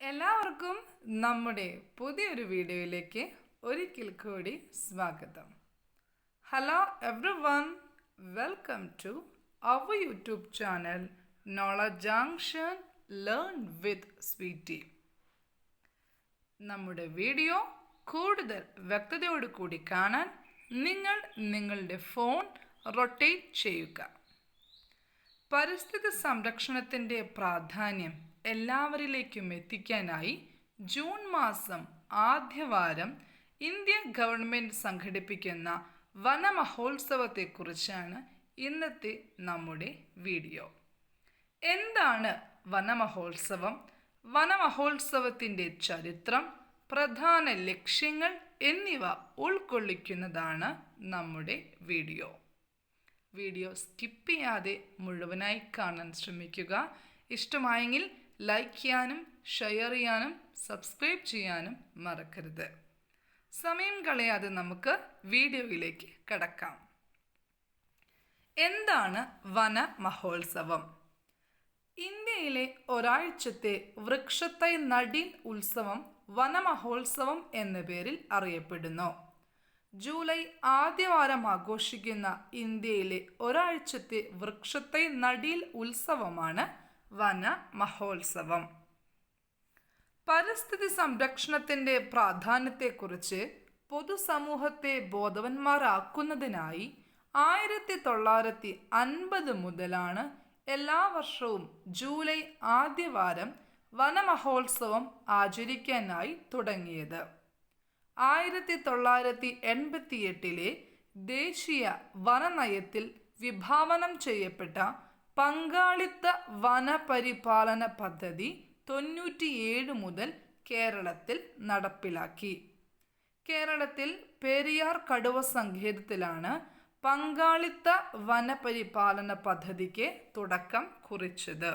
എല്ലാവർക്കും നമ്മുടെ പുതിയൊരു വീഡിയോയിലേക്ക് ഒരിക്കൽ കൂടി സ്വാഗതം. Hello everyone welcome to our YouTube channel knowledge junction learn with Sweety നമ്മുടെ വീഡിയോ കൂടുതൽ വ്യക്തതയോടു കൂടി കാണാൻ നിങ്ങൾ നിങ്ങളുടെ ഫോൺ റൊട്ടേറ്റ് ചെയ്യുക. പരിസ്ഥിതി സംരക്ഷണത്തിന്റെ പ്രാധാന്യം എല്ലാവരിലേക്കും എത്തിക്കാനായി ജൂൺ മാസം ആദ്യവാരം ഇന്ത്യ ഗവൺമെന്റ് സംഘടിപ്പിക്കുന്ന വനമഹോത്സവത്തെക്കുറിച്ചാണ് ഇന്നത്തെ നമ്മുടെ വീഡിയോ. എന്താണ് വനമഹോത്സവം? വനമഹോത്സവത്തിന്റെ ചരിത്രം പ്രധാന ലക്ഷ്യങ്ങൾ എന്നിവ ഉൾക്കൊള്ളിക്കുന്നതാണ് നമ്മുടെ വീഡിയോ. വീഡിയോ സ്കിപ്പ് ചെയ്യാതെ മുഴുവനായി കാണാൻ ശ്രമിക്കുക. ഇഷ്ടമായെങ്കിൽ ലൈക്ക് ചെയ്യാനും ഷെയർ ചെയ്യാനും സബ്സ്ക്രൈബ് ചെയ്യാനും മറക്കരുത്. സമയം കളയാതെ നമുക്ക് വീഡിയോയിലേക്ക് കടക്കാം. എന്താണ് വന മഹോത്സവം? ഇന്ത്യയിലെ ഒരാഴ്ചത്തെ വൃക്ഷത്തൈ നടീൻ ഉത്സവം വനമഹോത്സവം എന്ന പേരിൽ അറിയപ്പെടുന്നു. ജൂലൈ ആദ്യവാരം ആഘോഷിക്കുന്ന ഇന്ത്യയിലെ ഒരാഴ്ചത്തെ വൃക്ഷത്തൈ നടീൽ ഉത്സവമാണ് വന മഹോത്സവം. പരിസ്ഥിതി സംരക്ഷണത്തിന്റെ പ്രാധാന്യത്തെക്കുറിച്ച് പൊതുസമൂഹത്തെ ബോധവന്മാരാക്കുന്നതിനായി ആയിരത്തി തൊള്ളായിരത്തി അൻപത് മുതലാണ് എല്ലാ വർഷവും ജൂലൈ ആദ്യവാരം വനമഹോത്സവം ആചരിക്കാനായി തുടങ്ങിയത്. ആയിരത്തി തൊള്ളായിരത്തി എൺപത്തിയെട്ടിലെ ദേശീയ വനനയത്തിൽ വിഭാവനം ചെയ്യപ്പെട്ട പങ്കാളിത്ത വനപരിപാലന പദ്ധതി തൊണ്ണൂറ്റിയേഴ് മുതൽ കേരളത്തിൽ നടപ്പിലാക്കി. കേരളത്തിൽ പെരിയാർ കടുവ സങ്കേതത്തിലാണ് പങ്കാളിത്ത വനപരിപാലന പദ്ധതിക്ക് തുടക്കം കുറിച്ചത്.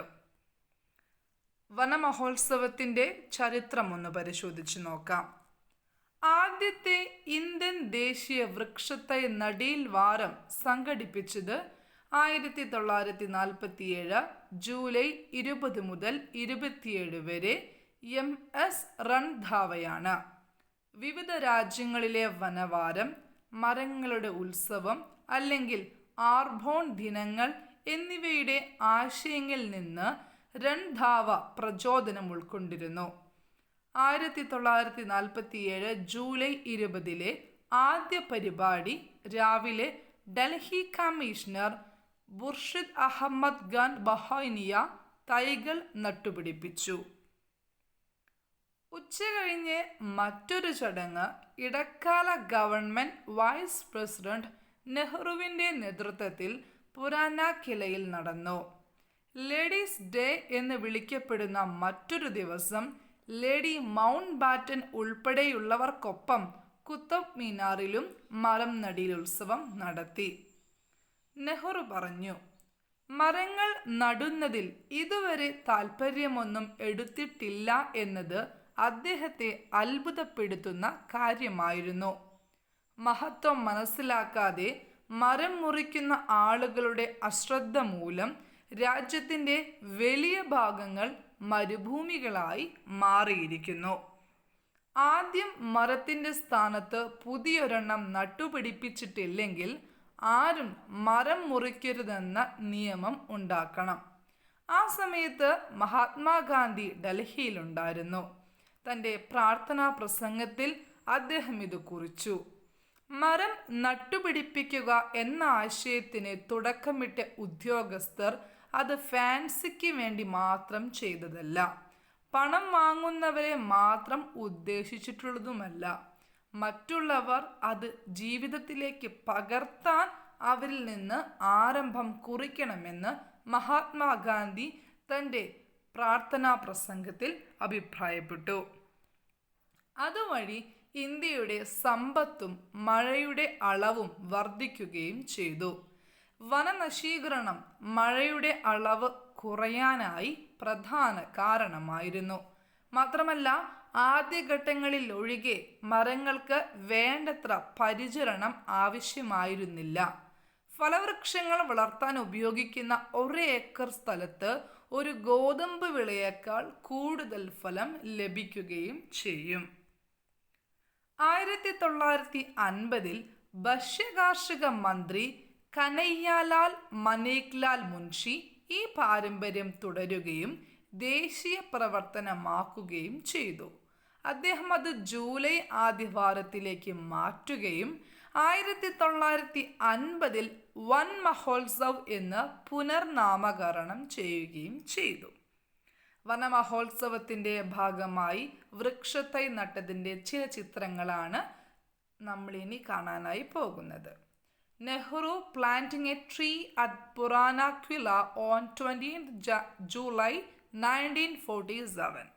വനമഹോത്സവത്തിന്റെ ചരിത്രം ഒന്ന് പരിശോധിച്ച് നോക്കാം. ആദ്യത്തെ ഇന്ത്യൻ ദേശീയ വൃക്ഷത്തൈ നടീൽ വാരം സംഘടിപ്പിച്ചത് ആയിരത്തി തൊള്ളായിരത്തി നാൽപ്പത്തിയേഴ് ജൂലൈ ഇരുപത് മുതൽ ഇരുപത്തിയേഴ് വരെ എം എസ് റൺധാവയാണ്. വിവിധ രാജ്യങ്ങളിലെ വനവാരം മരങ്ങളുടെ ഉത്സവം അല്ലെങ്കിൽ ആർഭോൺ ദിനങ്ങൾ എന്നിവയുടെ ആശയങ്ങളിൽ നിന്ന് രൺധാവ പ്രചോദനം ഉൾക്കൊണ്ടിരുന്നു. ആയിരത്തി തൊള്ളായിരത്തി നാൽപ്പത്തിയേഴ് ജൂലൈ ഇരുപതിലെ ആദ്യ പരിപാടി രാവിലെ ഡൽഹി കമ്മീഷണർ ബുർഷിദ് അഹമ്മദ് ഖാൻ ബഹൈനിയ തൈകൾ നട്ടുപിടിപ്പിച്ചു. ഉച്ചകഴിഞ്ഞ് മറ്റൊരു ചടങ്ങ് ഇടക്കാല ഗവൺമെന്റ് വൈസ് പ്രസിഡന്റ് നെഹ്റുവിന്റെ നേതൃത്വത്തിൽ പുരാന കിലയിൽ നടന്നു. ലേഡീസ് ഡേ എന്ന് വിളിക്കപ്പെടുന്ന മറ്റൊരു ദിവസം ലേഡി മൗണ്ട് ബാറ്റൻ ഉൾപ്പെടെയുള്ളവർക്കൊപ്പം കുത്തബ് മിനാറിലും മരം നടീൽ ഉത്സവം നടത്തി. നെഹ്റു പറഞ്ഞു മരങ്ങൾ നടുന്നതിൽ ഇതുവരെ താല്പര്യമൊന്നും എടുത്തിട്ടില്ല എന്നത് അദ്ദേഹത്തെ അത്ഭുതപ്പെടുത്തുന്ന കാര്യമായിരുന്നു. മഹത്വം മനസ്സിലാക്കാതെ മരം മുറിക്കുന്ന ആളുകളുടെ അശ്രദ്ധ മൂലം രാജ്യത്തിന്റെ വലിയ ഭാഗങ്ങൾ മരുഭൂമികളായി മാറിയിരിക്കുന്നു. ആദ്യം മരത്തിന്റെ സ്ഥാനത്ത് പുതിയൊരെണ്ണം നട്ടുപിടിപ്പിച്ചിട്ടില്ലെങ്കിൽ ആരും മരം മുറിക്കരുതെന്ന നിയമം ഉണ്ടാക്കണം. ആ സമയത്ത് മഹാത്മാഗാന്ധി ഡൽഹിയിലുണ്ടായിരുന്നു. തന്റെ പ്രാർത്ഥനാ പ്രസംഗത്തിൽ അദ്ദേഹം ഇത് കുറിച്ചു. മരം നട്ടുപിടിപ്പിക്കുക എന്ന ആശയത്തിന് തുടക്കമിട്ട ഉദ്യോഗസ്ഥർ അത് ഫാൻസിക്ക് വേണ്ടി മാത്രം ചെയ്തതല്ല. പണം വാങ്ങുന്നവരെ മാത്രം ഉദ്ദേശിച്ചിട്ടുള്ളതുമല്ല. മറ്റുള്ളവർ അത് ജീവിതത്തിലേക്ക് പകർത്താൻ അവരിൽ നിന്ന് ആരംഭം കുറിക്കണമെന്ന് മഹാത്മാഗാന്ധി തന്റെ പ്രാർത്ഥനാ പ്രസംഗത്തിൽ അഭിപ്രായപ്പെട്ടു. അതുവഴി ഇന്ത്യയുടെ സമ്പത്തും മഴയുടെ അളവും വർദ്ധിക്കുകയും ചെയ്തു. വനനശീകരണം മഴയുടെ അളവ് കുറയാനായി പ്രധാന കാരണമായിരുന്നു. മാത്രമല്ല ആദ്യഘട്ടങ്ങളിൽ ഒഴികെ മരങ്ങൾക്ക് വേണ്ടത്ര പരിചരണം ആവശ്യമായിരുന്നില്ല. ഫലവൃക്ഷങ്ങൾ വളർത്താൻ ഉപയോഗിക്കുന്ന ഒരു ഏക്കർ സ്ഥലത്ത് ഒരു ഗോതമ്പ് വിളയേക്കാൾ കൂടുതൽ ഫലം ലഭിക്കുകയും ചെയ്യും. ആയിരത്തി തൊള്ളായിരത്തി അൻപതിൽ ഭക്ഷ്യകാർഷിക മന്ത്രി കനയ്യാലാൽ മനേക്ലാൽ മുൻഷി ഈ പാരമ്പര്യം തുടരുകയും ദേശീയ പ്രവർത്തനമാക്കുകയും ചെയ്തു. അദ്ദേഹം അത് ജൂലൈ ആദ്യവാരത്തിലേക്ക് മാറ്റുകയും ആയിരത്തി തൊള്ളായിരത്തി അൻപതിൽ വൻ മഹോത്സവ് എന്ന് പുനർനാമകരണം ചെയ്യുകയും ചെയ്തു. വനമഹോത്സവത്തിന്റെ ഭാഗമായി വൃക്ഷത്തൈ നട്ടതിന്റെ ചില ചിത്രങ്ങളാണ് നമ്മളിനി കാണാനായി പോകുന്നത്. Nehru planting a tree at Purana Qila on twenty July nineteen forty seven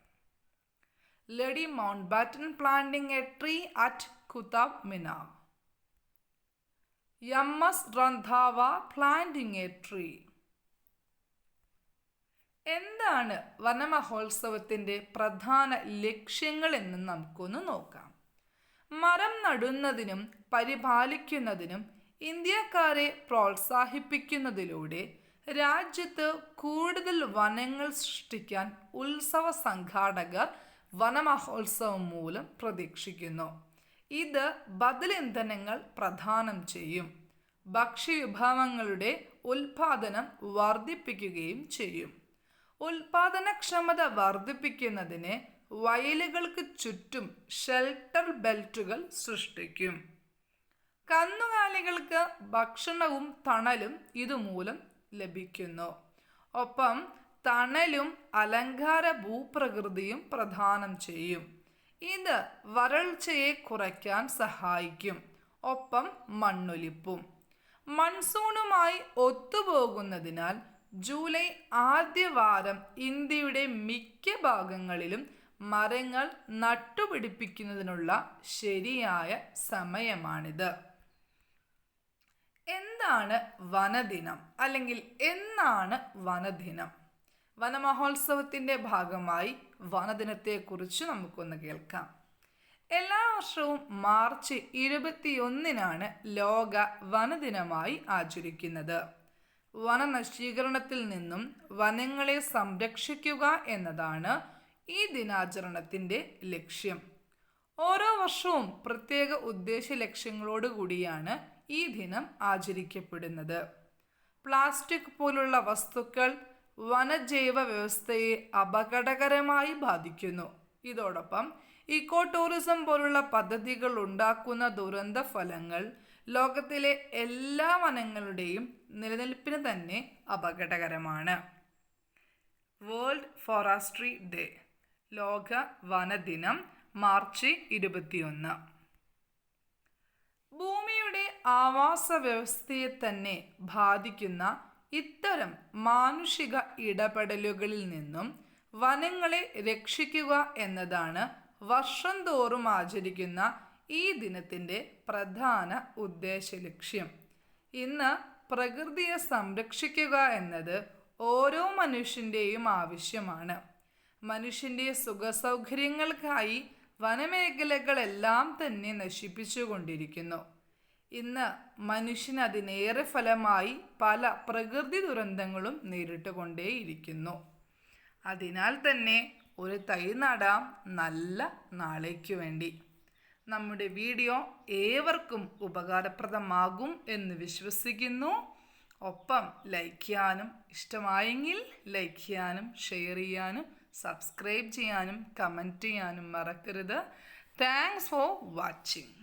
lady Mountbatten planting a tree at Qutub Minar M S Randhawa planting a tree എന്താണ് വനമഹോത്സവത്തിന്റെ പ്രധാന ലക്ഷ്യങ്ങൾ എന്ന് നമുക്കൊന്ന് നോക്കാം. മരം നടുന്നതിനും പരിപാലിക്കുന്നതിനും ഇന്ത്യക്കാരെ പ്രോത്സാഹിപ്പിക്കുന്നതിലൂടെ രാജ്യത്ത് കൂടുതൽ വനങ്ങൾ സൃഷ്ടിക്കാൻ ഉത്സവ സംഘാടകർ വനമഹോത്സവം മൂലം പ്രതീക്ഷിക്കുന്നു. ഇത് ബദൽ ഇന്ധനങ്ങൾ പ്രദാനം ചെയ്യും. ഭക്ഷ്യവിഭവങ്ങളുടെ ഉൽപാദനം വർദ്ധിപ്പിക്കുകയും ചെയ്യും. ഉൽപാദനക്ഷമത വർദ്ധിപ്പിക്കുന്നതിന് വയലുകൾക്ക് ചുറ്റും ഷെൽട്ടർ ബെൽറ്റുകൾ സൃഷ്ടിക്കും. കന്നുകാലികൾക്ക് ഭക്ഷണവും തണലും ഇതുമൂലം ലഭിക്കുന്നു. ഒപ്പം തണലും അലങ്കാര ഭൂപ്രകൃതിയും പ്രദാനം ചെയ്യും. ഇത് വരൾച്ചയെ കുറയ്ക്കാൻ സഹായിക്കും. ഒപ്പം മണ്ണൊലിപ്പും. മൺസൂണുമായി ഒത്തുപോകുന്നതിനാൽ ജൂലൈ ആദ്യവാരം ഇന്ത്യയുടെ മിക്ക ഭാഗങ്ങളിലും മരങ്ങൾ നട്ടുപിടിപ്പിക്കുന്നതിനുള്ള ശരിയായ സമയമാണിത്. എന്താണ് വനദിനം? അല്ലെങ്കിൽ എന്നാണ് വനദിനം? വനമഹോത്സവത്തിന്റെ ഭാഗമായി വനദിനത്തെക്കുറിച്ച് നമുക്കൊന്ന് കേൾക്കാം. എല്ലാ വർഷവും മാർച്ച് ഇരുപത്തിയൊന്നിനാണ് ലോക വനദിനമായി ആചരിക്കുന്നത്. വനനശീകരണത്തിൽ നിന്നും വനങ്ങളെ സംരക്ഷിക്കുക എന്നതാണ് ഈ ദിനാചരണത്തിന്റെ ലക്ഷ്യം. ഓരോ വർഷവും പ്രത്യേക ഉദ്ദേശ ലക്ഷ്യങ്ങളോടുകൂടിയാണ് ഈ ദിനം ആചരിക്കപ്പെടുന്നത്. പ്ലാസ്റ്റിക് പോലുള്ള വസ്തുക്കൾ വനജൈവ വ്യവസ്ഥയെ അപകടകരമായി ബാധിക്കുന്നു. ഇതോടൊപ്പം ഇക്കോ ടൂറിസം പോലുള്ള പദ്ധതികൾ ഉണ്ടാക്കുന്ന ദുരന്ത ഫലങ്ങൾ ലോകത്തിലെ എല്ലാ വനങ്ങളുടെയും നിലനിൽപ്പിന് തന്നെ അപകടകരമാണ്. വേൾഡ് ഫോറസ്ട്രി ഡേ ലോക വനദിനം മാർച്ച് ഇരുപത്തിയൊന്ന്. ഭൂമിയുടെ ആവാസ വ്യവസ്ഥയെ തന്നെ ബാധിക്കുന്ന ഇത്തരം മാനുഷിക ഇടപെടലുകളിൽ നിന്നും വനങ്ങളെ രക്ഷിക്കുക എന്നതാണ് വർഷം തോറും ആചരിക്കുന്ന ഈ ദിനത്തിന്റെ പ്രധാന ഉദ്ദേശ ലക്ഷ്യം. ഇന്ന് പ്രകൃതിയെ സംരക്ഷിക്കുക എന്നത് ഓരോ മനുഷ്യന്റെയും ആവശ്യമാണ്. മനുഷ്യന്റെ സുഖസൗകര്യങ്ങൾക്കായി വനമേഖലകളെല്ലാം തന്നെ നശിപ്പിച്ചുകൊണ്ടിരിക്കുന്നു. ഇന്ന് മനുഷ്യൻ അതിനേറെ ഫലമായി പല പ്രകൃതി ദുരന്തങ്ങളും നേരിട്ടുകൊണ്ടേയിരിക്കുന്നു. അതിനാൽ തന്നെ ഒരു തൈ നടാം നല്ല നാളേക്ക് വേണ്ടി. നമ്മുടെ വീഡിയോ ഏവർക്കും ഉപകാരപ്രദമാകും എന്ന് വിശ്വസിക്കുന്നു. ഒപ്പം ലൈക്ക് ചെയ്യാനും ഇഷ്ടമായെങ്കിൽ ലൈക്ക് ചെയ്യാനും ഷെയർ ചെയ്യാനും സബ്സ്ക്രൈബ് ചെയ്യാനും കമന്റ് ചെയ്യാനും മറക്കരുത്. Thanks for watching.